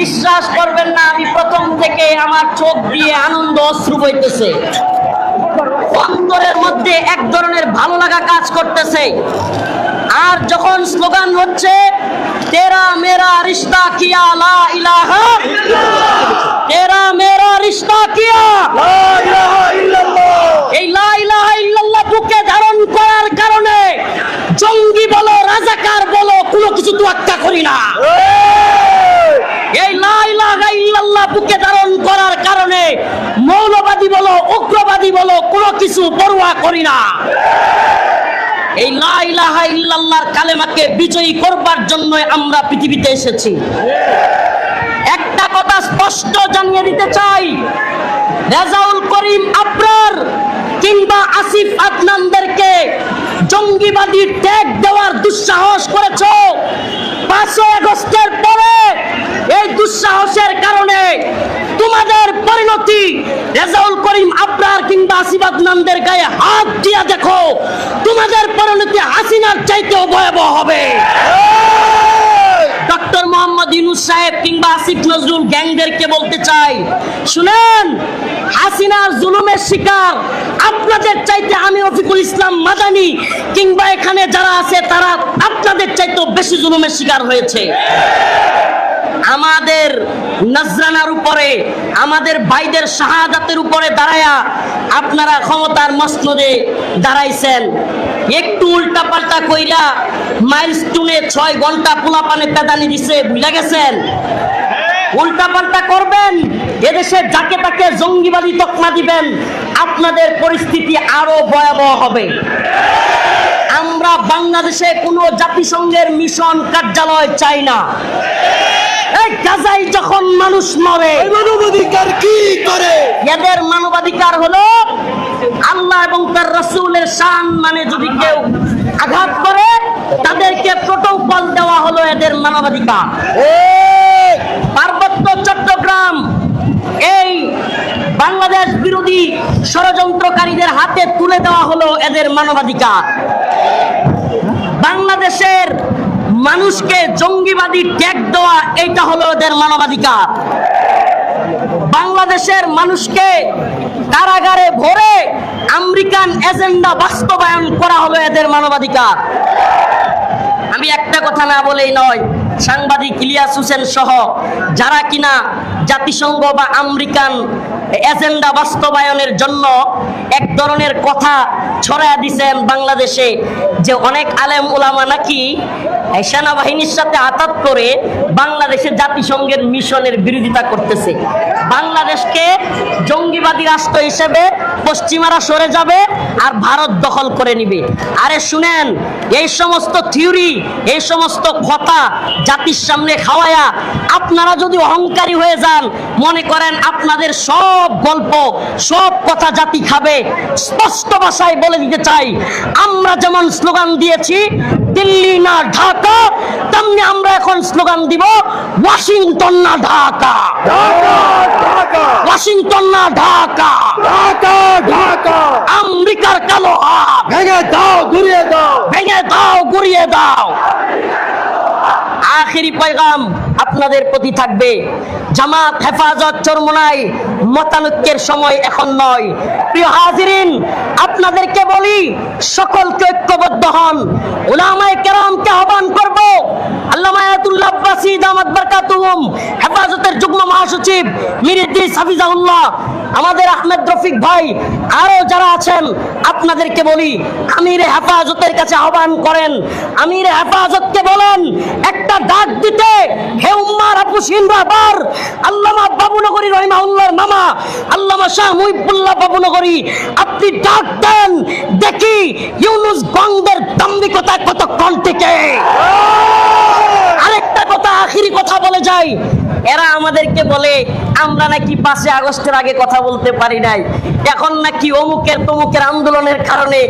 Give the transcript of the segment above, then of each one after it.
বিশ্বাস করবেন না, আমি প্রথম থেকে আমার চোখ দিয়ে আনন্দ, অশ্রু বইতেছে। অন্তরের মধ্যে এক ধরনের ভালো লাগা কাজ করতেছে। আর যখন স্লোগান হচ্ছে, তেরা মেরা রিশতা কিয়া, লা ইলাহা তেরা মেরা রিশতা কিয়া এই লা ইলাহা ইল্লাল্লাহ বুকে ধারণ করার কারণে জঙ্গি বলো, রাজাকার বলো, কোনো কিছু তোয়াক্কা করি না। এই ইল্লাল্লাহ বুকে ধারণ করার কারণে মৌলবাদী বলো, উগ্রবাদী বলো, কোনো কিছু পরোয়া করি না। এই লা ইলাহা ইল্লাল্লাহর কালেমাকে বিজয়ী করবার জন্য আমরা পৃথিবীতে এসেছি। একটা কথা স্পষ্ট জানিয়ে দিতে চাই, রেজাউল করিম আবরার কিংবা আসিফ আদনানদেরকে জঙ্গিবাদী ট্যাগ দেওয়ার দুঃসাহস করেছ। পাঁচই আগস্টের পরে এই দুঃসাহসের কারণে তোমাদের পরিণতি রেজাউল করিম আবরার কিংবা আসিফ আদনানদের গায়ে হাত দিয়া দেখো। তোমাদের পরিণতি হাসিনার চাইতেও ভয়াবহ হবে। মোহাম্মদ ইউনুস সাহেব কিংবা আসিফ নজরুল গ্যাংদেরকে বলতে চাই, শুনেন, হাসিনার জুলুমের শিকার। আপনাদের চাইতে আমি রফিকুল ইসলাম মাদানি কিংবা এখানে যারা আছে তারা আপনাদের চাইতেও বেশি জুলুমের শিকার হয়েছে। আমাদের নজরানার উপরে, আমাদের ভাইদের শাহাদাতের উপরে দাঁড়ায়া আপনারা ক্ষমতার মসনদে দাঁড়াইছেন। একটু উল্টা পাল্টা কইরা মাইলস্টোনে ছয় ঘণ্টা পোলাপানে পেদানি দিছে বুঝা গেছেন? উল্টা পাল্টা করবেন এদেশে যাকে তাকে জঙ্গিবাদী তকমা দিবেন আপনাদের পরিস্থিতি আরও ভয়াবহ হবে। আমরা বাংলাদেশে কোনো জাতিসংঘের মিশন কার্যালয় চাই না। যখন মানুষ মরে মানবাধিকার কি করে? এদের মানবাধিকার হলো আল্লাহ এবং তার রসুলের শান মানে যদি কেউ আঘাত করে, তাদেরকে প্রোটোকল দেওয়া হলো এদের মানবাধিকার। পার্বত্য চট্টগ্রাম, এই বাংলাদেশ বিরোধী ষড়যন্ত্রকারীদের হাতে তুলে দেওয়া হলো এদের মানবাধিকার। বাংলাদেশের মানুষকে জঙ্গিবাদী ট্যাগ দেওয়া, এইটা হলো এদের মানবাধিকার। বাংলাদেশের মানুষকে কারাগারে ভরে আমেরিকান এজেন্ডা বাস্তবায়ন করা হলো এদের মানবাধিকার। আমি একটা কথা না বলেই নয়, সাংবাদিক ইলিয়াস হোসেন সহ যারা কিনা জাতিসংঘ বা আমেরিকান এজেন্ডা বাস্তবায়নের জন্য এক ধরনের কথা ছড়ায় দিছেন বাংলাদেশে যে অনেক আলেম ওলামা নাকি সেনাবাহিনীর সাথে আতাত করে বাংলাদেশে জাতিসংঘের মিশনের বিরোধিতা করতেছে। বাংলাদেশকে জঙ্গিবাদী রাষ্ট্র হিসেবে পশ্চিমারা সরে যাবে আর ভারত দখল করে নিবে। আরে শুনেন, এই সমস্ত থিওরি, এই সমস্ত কথা জাতির সামনে খাওয়ায়া আপনারা যদি অহংকারী হয়ে যান, মনে করেন আপনাদের সব গল্প, সব কথা জাতি খাবে। স্পষ্ট ভাষায় বলে দিতে চাই, আমরা যেমন স্লোগান দিয়েছি, দিল্লি না ঢাকা তেমনি আমরা এখন স্লোগান দিব ওয়াশিংটন না ঢাকা। ওয়াশিংটন না ঢাকা। ঢাকা ঢাকা। আমেরিকার কালো হাত ভেঙে দাও ঘুরিয়ে দাও। ভেঙে দাও ঘুরিয়ে দাও। আখেরি পয়গাম। আপনাদের প্রতি থাকবে। জামাত, হেফাজত, চরমোনাই, মতানৈক্যের সময় এখন নয়। প্রিয় হাজিরিন, আপনাদেরকে বলি, সকলকে ঐক্যবদ্ধ হন। ওলামায়ে কেরামকে আহ্বান করব। আল্লামা আয়াতুল্লাহ আব্বাসী দামাত বারকাতুহুম, হেফাজতের যুগ্ম মহাসচিব মীর ইদ্রিস হাফিজাউল্লাহ আমাদের আহমেদ রফিক ভাই আরও যারা আছেন, আপনাদেরকে বলি, আমির হেফাজতের কাছে আহ্বান করেন। আমির হেফাজতকে বলেন, একটা ডাক দিতে হে উম্মার আপুসিন বাবার। আল্লামা বাবুনগরী রহিমাউল্লাহর মামা, আল্লামা শাহ মুহিবুল্লাহ বাবুনগরী, আপনি ডাক দেন, দেখি ইউনুস গঙ্গের দাম্ভিকতা কতক্ষণ থেকে আরেকটা আখিরি কথা বলে যাই। এরা আমাদেরকে বলে, আমরা নাকি পাঁচে আগস্টের আগে কথা বলতে পারি নাই। এখন নাকি অমুকের তমুকের আন্দোলনের কারণে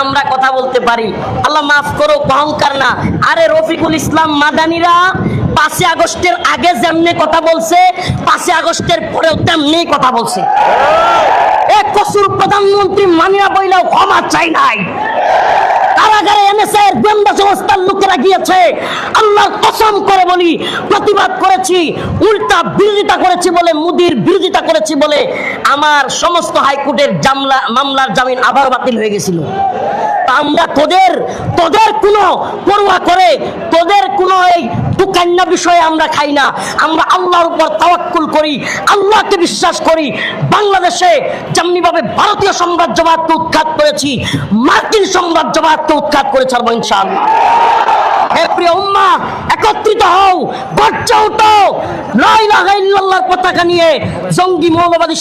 আমরা কথা বলতে পারি। আল্লাহ মাফ করো অহংকার না। আরে রফিকুল ইসলাম মাদানিরা পাঁচে আগস্টের আগে যেমনি কথা বলছে পাঁচে আগস্টের পরেও তেমনি কথা বলছে। এক কসুর প্রধানমন্ত্রী মানিয়া বইলেও ক্ষমা চাই নাই। কারাগারে এনেছে গোয়েন্দা সংস্থার লোকেরা গিয়েছে। আল্লাহর কসম করে বলি, প্রতিবাদ করেছি, উল্টা বিরোধিতা করেছি বলে, মুদির বিরোধিতা করেছি বলে আমার সমস্ত হাইকোর্টের জামলা, মামলার জামিন আবার বাতিল হয়ে গেছিল। আমরা তোদের তোদের কোনো পড়ুয়া করে, তোদের দুকান্না বিষয়ে আমরা খাই না। আমরা আল্লাহর উপর তাওয়াক্কুল করি, আল্লাহকে বিশ্বাস করি। বাংলাদেশে যেমনিভাবে ভারতীয় সাম্রাজ্যবাদকে উৎখাত করেছি, মার্কিন সাম্রাজ্যবাদকে উৎখাত করে ছাড়বো ইনশাআল্লাহ। হে একত্রিত হও পতাকা নিয়ে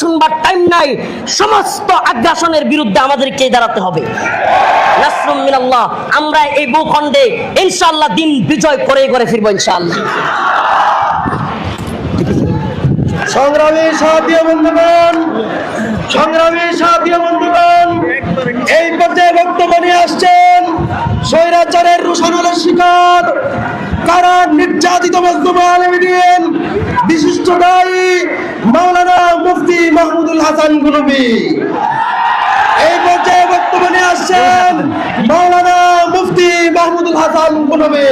শুনবার সমস্ত বিরুদ্ধে আমাদেরকে দাঁড়াতে হবে। আমরা এই দিন বিজয় করে করে ফিরবো ইনশাআল্লাহ। সংগ্রামী সাথী বন্ধুগণ, সংগ্রামী এই পর্যায়ে বক্তব্য নিয়ে আসছেন স্বৈরাচারের রুশানলের শিকার। কারা নির্যাতিত বিশিষ্ট দায়ী মাওলানা মুফতি মাহমুদুল হাসান গুলবি এই পর্যায়ে বক্তব্য নিয়ে আসছেন মাওলানা মুফতি মাহমুদুল হাসান গুলবি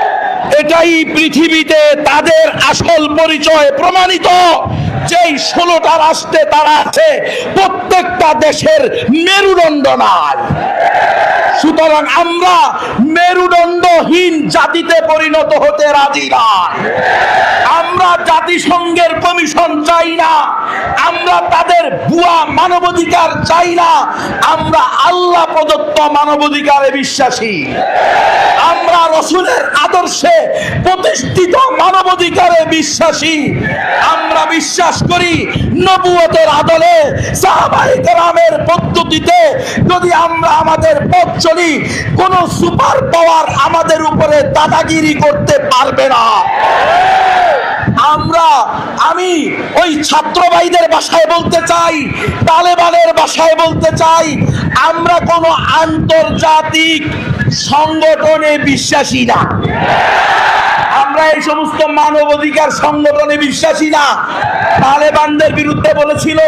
এটাই পৃথিবীতে তাদের আসল পরিচয় প্রমাণিত। যেই ষোলোটা রাষ্ট্রে তারা আছে, প্রত্যেকটা দেশের মেরুদণ্ড নাই। সুতরাং আমরা মেরুদণ্ডহীন জাতিতে পরিণত হতে রাজি না। আমরা জাতিসংঘের কমিশন চাই না। আমরা তাদের ভুয়া মানবাধিকার চাই না। আমরা আল্লাহ প্রদত্ত মানবাধিকারে বিশ্বাসী। আমরা রসুলের আদর্শে প্রতিষ্ঠিত মানবাধিকারে বিশ্বাসী। আমরা বিশ্বাস করি নবুয়তের আদলে সাহাবাই কেরামের পদ্ধতিতে যদি আমরা আমাদের পথ চলি কোন সুপার পাওয়ার আমাদের উপরে দাদাগিরি করতে পারবে না। আমরা, আমি ওই ছাত্র ভাইদের বাসায় বলতে চাই, তালেবানের বাসায় বলতে চাই, আমরা কোনো আন্তর্জাতিক সংগঠনে বিশ্বাসী না। আমরা এই সমস্ত মানবাধিকার সংগঠনে বিশ্বাসী না। তালেবানদের বিরুদ্ধে বলেছিল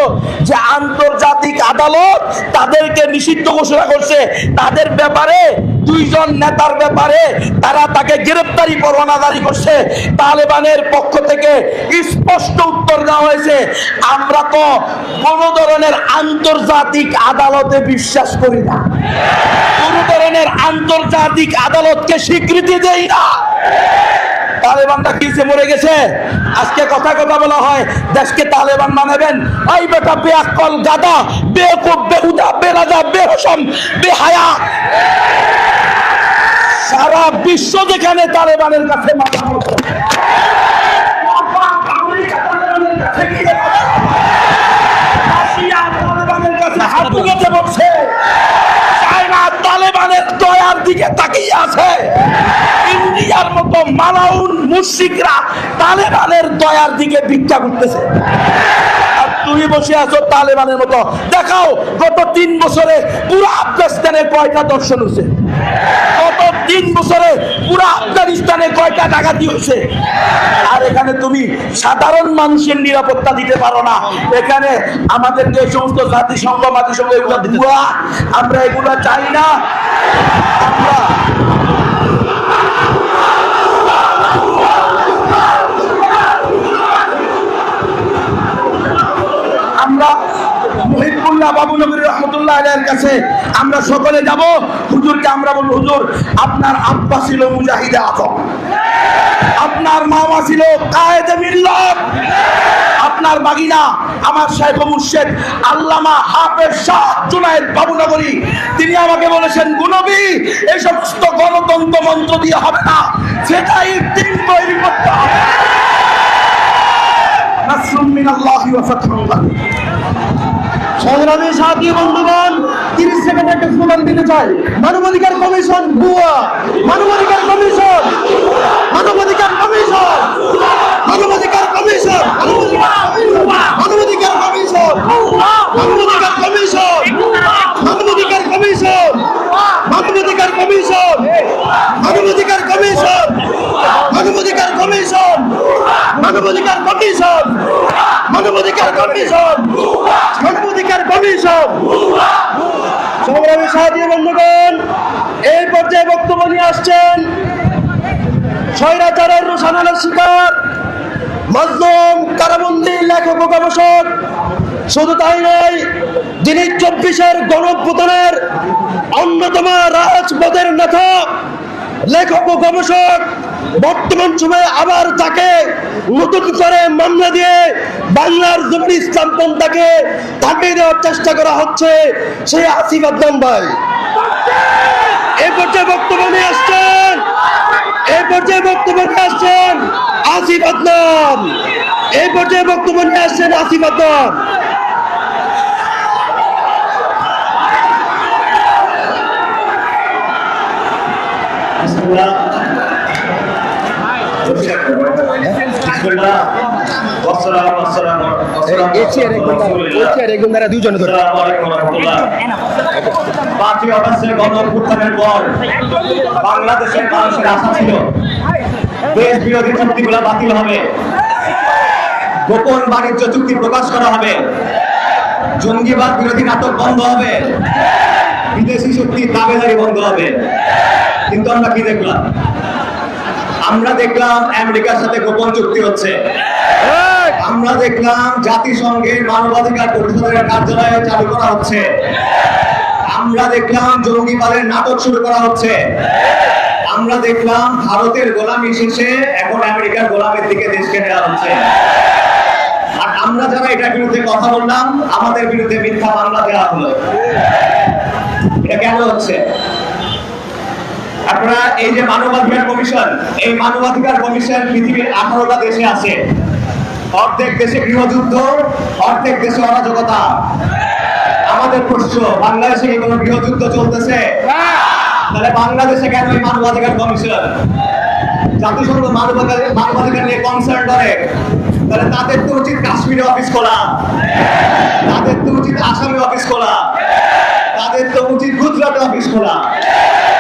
যে আন্তর্জাতিক আদালত তাদেরকে নিষিদ্ধ ঘোষণা করছে। তাদের ব্যাপারে, দুইজন নেতার ব্যাপারে তারা তাকে গ্রেপ্তারি পরোয়ানা জারি করছে। তালেবানের পক্ষ থেকে স্পষ্ট উত্তর দেওয়া হয়েছে, আমরা তো কোন ধরনের আন্তর্জাতিক আদালতে বিশ্বাস করি না। কোন ধরনের আন্তর্জাতিক আদালতকে স্বীকৃতি দেই না। তালেবানটা কিসে মরে গেছে? আজকে কথা কথা বলা হয়, দেশকে তালেবান বানাবেন এই বেটা বেআকল গাদা বেকুব বেহুদা, বেরাজা বেহসম বেহায়া। সারা বিশ্ব যেখানে তালেবানের কাছে মাথা কাছে হাত বলছে চায়না তালেবানের দয়ার দিকে তাকিয়ে আছে। ইন্ডিয়ার মতো মালাউন মুশরিকরা তালেবানের দয়ার দিকে ভিক্ষা করতেছে। আর তুমি বসে আছো তালেবানের মতো। দেখাও, গত তিন বছরে পুরো আফগানিস্তানে কয়টা দর্শন হয়েছে? গত তিন বছরে পুরো আফগানিস্তানে কয়টা ডাকাতি হয়েছে? আর এখানে তুমি সাধারণ মানুষের নিরাপত্তা দিতে পারো না। এখানে আমাদের যে সমস্ত জাতিসংঘ জাতিসংঘ এগুলো আমরা এগুলো চাই না। আমরা আমরা আলের কাছে আমরা সকলে যাব। হুজুরকে আমরা বলব, হুজুর, আপনার আব্বা ছিল মুজাহিদে আপনার মামা ছিল কায়েদে মিল্লাত। আপনার বাগিনা আমার শেখ মুর্শেদ আল্লামা হাফেজ শাহ জুনায়েদ বাবুনগরী। তিনি আমাকে বলেছেন, গুনবী এই সমস্ত গণতন্ত্র মন্ত্র দিয়ে হবে না। সেটাই তিন তৈরি করতে হবে নাসরুম মিনাল্লাহি ওয়া ফাতহুন করিম। সংগ্রামী সাথী বন্ধুগণ তিরিশ সেকেন্ড একটা স্লোগান দিতে চাই মানবাধিকার কমিশন বুয়া মানবাধিকার কমিশন মানবাধিকার কমিশন মানবাধিকার কমিশন মানবাধিকার কমিশন মানবাধিকার কমিশন মানবাধিকার কমিশন মানবাধিকার কমিশন মানবাধিকার কমিশন মানবাধিকার কমিশন। মানবাধিকার কমিশন। মানবাধিকার কমিশন। মানবাধিকার কমিশন। সংগ্রামী সাহায্য বন্ধুগণ, এই পর্যায়ে বক্তব্য নিয়ে আসছেন স্বৈরাচারের রোশানালের শিকার, মজলুম কারাবন্দি লেখক ও গবেষক। শুধু তাই নয়, যিনি চব্বিশের গণপ্রতনের অন্যতম রাজপথের নেতা লেখক ও গবেষক, বর্তমান সময়ে আবার তাকে নতুন করে মামলা দিয়ে বাংলার জমির ইসলাম পন্থাকে থামিয়ে দেওয়ার চেষ্টা করা হচ্ছে সেই আসিফ আদনান ভাই। এই পর্যায়ে বক্তব্য নিয়ে আসছেন এই পর্যায়ে বক্তব্য নিয়ে আসছেন আসিফ আদনান। এই পর্যায়ে বক্তব্য নিয়ে আসছেন আসিফ আদনান পাঁচই অগস্টের গণ পর। বাংলাদেশের মানুষের আশা ছিল দেশ বিরোধী চুক্তিগুলো বাতিল হবে। গোপন বাণিজ্য চুক্তি প্রকাশ করা হবে। জঙ্গিবাদ বিরোধী নাটক বন্ধ হবে। বিদেশি শক্তির দাবেদারি বন্ধ হবে। কিন্তু আমরা কি দেখলাম? আমরা দেখলাম আমেরিকার সাথে গোপন চুক্তি হচ্ছে। আমরা দেখলাম জাতিসংঘের মানবাধিকার পরিষদের কার্যালয়ে চালু করা হচ্ছে। আমরা দেখলাম জঙ্গিবাদের নাটক শুরু করা হচ্ছে। আমরা দেখলাম ভারতের গোলামি শেষে এখন আমেরিকার গোলামের দিকে দেশকে নেওয়া হচ্ছে। আমরা যারা এটার বিরুদ্ধে কথা বললাম, আমাদের বিরুদ্ধে মিথ্যা মামলা দেওয়া হলো। এটা কেন হচ্ছে? আপনারা এই যে মানবাধিকার কমিশন, এই মানবাধিকার কমিশন পৃথিবীর আঠারোটা দেশে আছে। অর্ধেক দেশে গৃহযুদ্ধ, অর্ধেক দেশে অরাজকতা। আমাদের প্রশ্ন, বাংলাদেশে কি কোনো গৃহযুদ্ধ চলতেছে? তাহলে বাংলাদেশে কেন এই মানবাধিকার কমিশন? জাতিসংঘ মানবাধিকার মানবাধিকার নিয়ে কনসার্ন করে। তাহলে তাদের তো উচিত কাশ্মীরে অফিস খোলা। তাদের তো উচিত আসামে অফিস খোলা। তাদের তো উচিত গুজরাটে অফিস খোলা।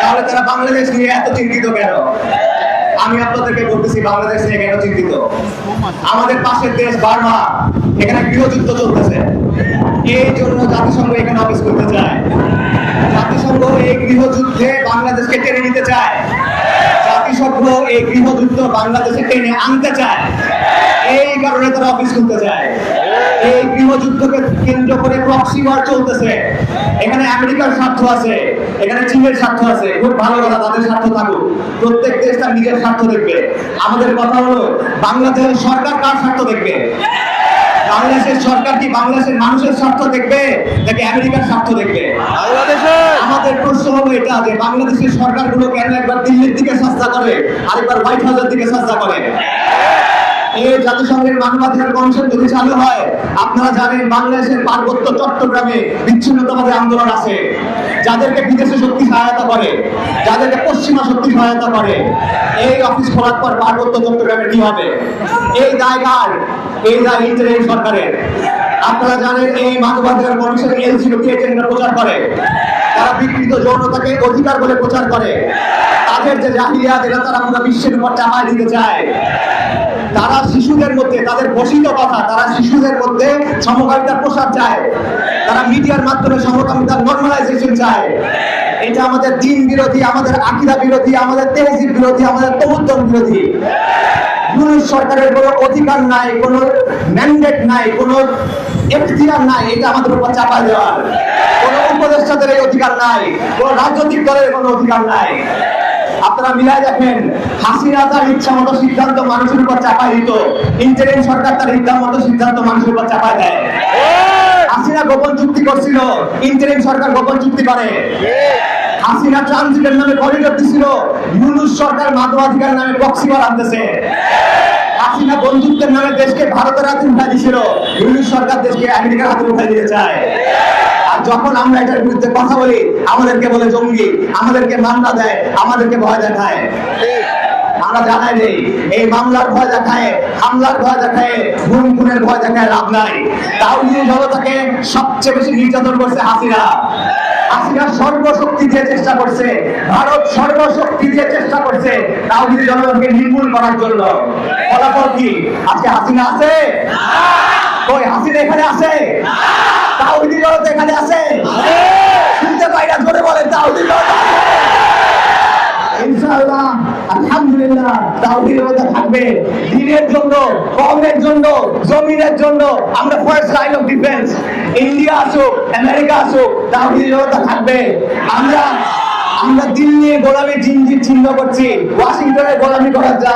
তাহলে তারা বাংলাদেশ নিয়ে এত চিন্তিত কেন? আমি আপনাদেরকে বলতেছি, বাংলাদেশ নিয়ে কেন চিন্তিত? আমাদের পাশের দেশ বার্মা, এখানে গৃহযুদ্ধ চলতেছে। এই জন্য জাতিসংঘ এখানে অফিস করতে চায়? জাতিসংঘ এই গৃহযুদ্ধে বাংলাদেশকে টেনে নিতে চায়। জাতিসংঘ এই গৃহযুদ্ধ বাংলাদেশে টেনে আনতে চায়। এই কারণে তারা অফিস খুলতে চায়। এই গৃহযুদ্ধকে কেন্দ্র করে প্রক্সি ওয়ার চলতেছে। এখানে আমেরিকার স্বার্থ আছে এখানে চীনের স্বার্থ আছে। খুব ভালো কথা তাদের স্বার্থ থাকুক। প্রত্যেক দেশ তার নিজের স্বার্থ দেখবে। আমাদের কথা হলো বাংলাদেশের সরকার কার স্বার্থ দেখবে? বাংলাদেশের সরকার কি বাংলাদেশের মানুষের স্বার্থ দেখবে নাকি আমেরিকার স্বার্থ দেখবে? আমাদের প্রশ্ন হলো এটা যে বাংলাদেশের সরকারগুলো কেন একবার দিল্লির দিকে সস্তা করে আরেকবার হোয়াইট হাউসের দিকে সস্তা করে? এই জাতিসংঘের মানবাধিকার কমিশন যদি চালু হয়, আপনারা জানেন বাংলাদেশের পার্বত্য চট্টগ্রামে বিচ্ছিন্নতাবাদী আন্দোলন আছে। যাদেরকে বিদেশে শক্তি সহায়তা করে, যাদেরকে পশ্চিমা শক্তি সহায়তা করে, এই অফিস খোলার পর পার্বত্য চট্টগ্রামে কি হবে? এই দায়গার এই দায় ইন্টারিম সরকারের। আপনারা জানেন এই মানবাধিকার কমিশন এলজিবিটি এজেন্ডা প্রচার করে। তারা বিকৃত যৌনতাকে অধিকার বলে প্রচার করে। তাদের যে জাহিলিয়াত, এটা তারা পুরো বিশ্বের উপর চাপায় দিতে চায়। তারা শিশুদের মধ্যে, তাদের বসিত কথা, তারা শিশুদের মধ্যে সমকামিতার প্রসার চায়। তারা মিডিয়ার মাধ্যমে সমকামিতার নর্মালাইজেশন চায়। এটা আমাদের দিন বিরোধী, আমাদের আকিদা বিরোধী, আমাদের তেহজিব বিরোধী, আমাদের তবুদ্দম বিরোধী। সরকারের কোনো অধিকার নাই, কোনো ম্যান্ডেট নাই, কোনো এখতিয়ার নাই, এটা আমাদের উপর চাপা দেওয়ার কোনো উপদেষ্টাদের এই অধিকার নাই, কোনো রাজনৈতিক দলের কোনো অধিকার নাই। আপনারা মিলাই দেখেন, হাসিনা তার ইচ্ছা মতো সিদ্ধান্ত মানুষের উপর চাপাই দিত। ইন্টারিম সরকার তার ইচ্ছা মতো সিদ্ধান্ত মানুষের উপর চাপাই দেয়। হাসিনা গোপন চুক্তি করছিল, ইন্টারিম সরকার গোপন চুক্তি করে। হাসিনা ট্রানজিটের নামে করিডোর দিছিল, ইউনুস সরকার মানবাধিকার নামে বক্সিবার আনতেছে। হাসিনা বন্ধুত্বের নামে দেশকে ভারতের হাতে উঠাই দিছিল, ইউনুস সরকার দেশকে আমেরিকার হাতে উঠাই দিতে চায়। যখন আমরা এটার বিরুদ্ধে কথা বলি, আমাদেরকে বলে জঙ্গি, আমাদেরকে মামলা দেয়, আমাদেরকে ভয় দেখায়। আমরা জানাই নেই। এই মামলার ভয় দেখায় ভয় দেখায় ভয় দেখায় লাভ নাই। জনতাকে সবচেয়ে বেশি নির্যাতন করছে চেষ্টা করছে, ভারত চেষ্টা করছে নির্মূল করার জন্য। ফলাফল কি? আজকে হাসিনা আছে? হাসিনা এখানে আছে? এখানে আছে? শুনতে বলেন জন্য আমরা লাইন অফ ইন্ডিয়া আসুক, আমেরিকা আসুক থাকবে। আমরা আমরা দিল্লি গোলামি চিহ্ন করছি, ওয়াশিংটনের গোলামি করার যা।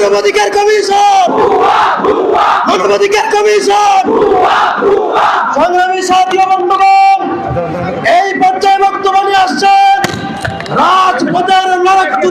মানবাধিকার কমিশন। মানবাধিকার কমিশন। সংগ্রামী সাথী বন্ধুগণ এই পর্যায়ে বক্তব্য নিয়ে আসছেন রাজপথের লড়াকু